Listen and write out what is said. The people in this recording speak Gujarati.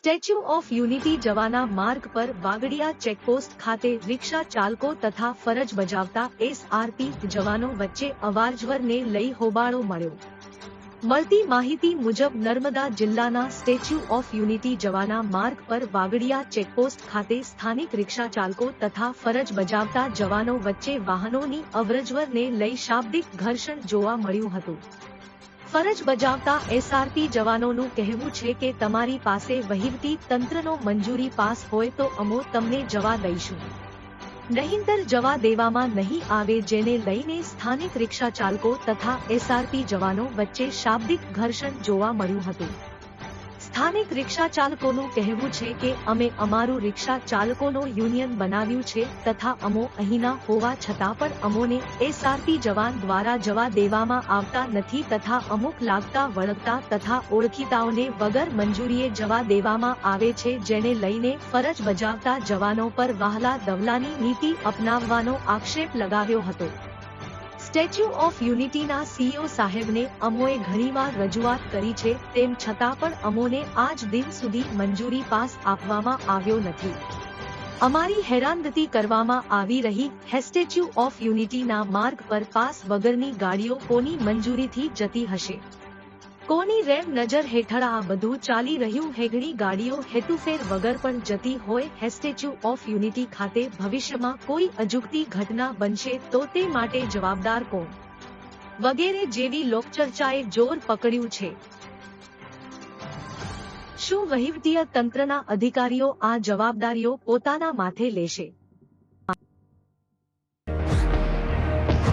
સ્ટેચ્યુ ઓફ યુનિટી જવાના માર્ગ પર વાગડિયા ચેકપોસ્ટ ખાતે રિક્ષા ચાલકો તથા ફરજ બજાવતા એસઆરપી જવાનો વચ્ચે અવારજવરને લઈ હોબાળો મળ્યો. મળતી માહિતી મુજબ નર્મદા જિલ્લાના સ્ટેચ્યુ ઓફ યુનિટી જવાના માર્ગ પર વાગડિયા ચેકપોસ્ટ ખાતે સ્થાનિક રિક્ષા ચાલકો તથા ફરજ બજાવતા જવાનો વચ્ચે વાહનોની અવરજવરને લઈ શાબ્દિક ઘર્ષણ જોવા મળ્યું હતું. ફરજ બજાવતા એસઆરપી જવાનોનું કહેવું છે કે તમારી પાસે વહીવટી તંત્રનો મંજૂરી પાસ હોય તો અમો તમને જવા દઈશું. નહીંતર જવા દેવામાં નહીં આવે જેને લઈને સ્થાનિક રિક્ષા ચાલકો તથા એસઆરપી જવાનો વચ્ચે શાબ્દિક ઘર્ષણ જોવા મળ્યું હતું. સ્થાનિક રિક્ષા ચાલકોનું કહેવું છે કે અમે અમારું રિક્ષા ચાલકોનો યુનિયન બનાવ્યું છે તથા અમો અહીંના હોવા છતાં પણ અમોને એસઆરપી જવાન દ્વારા જવા દેવામાં આવતા નથી તથા અમુક લાગતા, વળગતા તથા ઓળખીતાઓને વગર મંજૂરીએ જવા દેવામાં આવે છે જેને લઈને ફરજ બજાવતા જવાનો પર વહાલા દવલાની નીતિ અપનાવવાનો આક્ષેપ લગાવ્યો હતો. સ્ટેચ્યુ ઓફ યુનિટીના સીઈઓ સાહેબને અમોએ ઘણીવાર રજૂઆત કરી છે, તેમ છતાં પણ અમોને આજ દિન સુધી મંજૂરી પાસ આપવામાં આવ્યો નથી. અમારી હેરાનગતિ કરવામાં આવી રહી હે સ્ટેચ્યુ ઓફ યુનિટીના માર્ગ પર પાસ વગરની ગાડીઓ કોની મંજૂરીથી જતી હશે? કોની રેમ નજર હેઠળ આ બધું ચાલી રહ્યું? હેગડી ગાડીઓ હેતુફેર વગર પણ જતી હોય હે સ્ટેચ્યુ ઓફ યુનિટી ખાતે ભવિષ્યમાં કોઈ અજુગતી ઘટના બનશે તો તે માટે જવાબદાર કોણ? વગેરે જેવી લોકચર્ચાએ જોર પકડ્યું છે. શું વહીવટીય તંત્રના અધિકારીઓ આ જવાબદારીઓ પોતાના માથે લેશે?